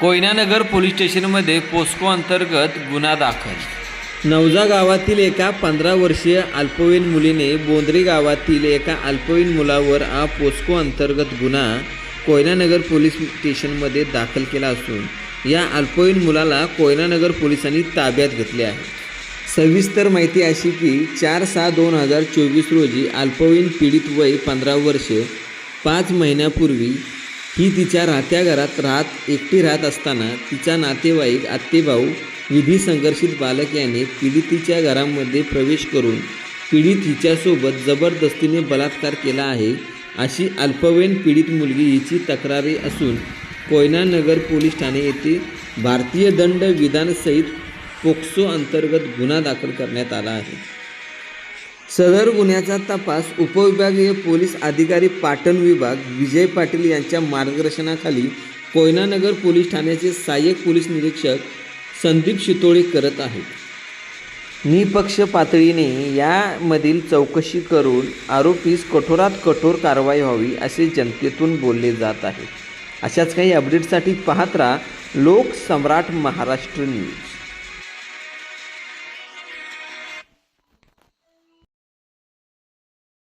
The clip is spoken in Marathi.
कोयनानगर पोलीस स्टेशनमध्ये पोस्को अंतर्गत गुन्हा दाखल. नवजा गावातील एका पंधरा वर्षीय अल्पवयीन मुलीने बोंद्री गावातील एका अल्पवयीन मुलावर हा पोस्को अंतर्गत गुन्हा कोयनानगर पोलीस स्टेशनमध्ये दाखल केला असून या अल्पवयीन मुलाला कोयनानगर पोलिसांनी ताब्यात घेतले आहे. सविस्तर माहिती अशी की चार सहा दोन हजार चोवीस रोजी अल्पवयीन पीडित वय पंधरा वर्षे पाच महिन्यापूर्वी ही तिच्या राहत्या घरात राहत एकटी राहत असताना तिचा नातेवाईक आत्तेभाऊ विधी संघर्षित बालक याने पीडितीच्या घरामध्ये प्रवेश करून पीडित हिच्यासोबत जबरदस्तीने बलात्कार केला आहे अशी अल्पवयीन पीडित मुलगी हिची तक्रारी असून कोयनानगर पोलीस ठाणे येथे भारतीय दंड विधानसहित पोक्सो अंतर्गत गुन्हा दाखल करण्यात आला आहे. सदर गुन्ह्याचा तपास उपविभागीय पोलीस अधिकारी पाटण विभाग विजय पाटील यांच्या मार्गदर्शनाखाली कोयनानगर पोलीस ठाण्याचे सहाय्यक पोलीस निरीक्षक संदीप शितोळे करत आहेत. निपक्ष पातळीने यामधील चौकशी करून आरोपीस कठोरात कठोर कारवाई व्हावी असे जनतेतून बोलले जात आहे. अशाच काही अपडेटसाठी पाहत राहा लोकसम्राट महाराष्ट्र न्यूज.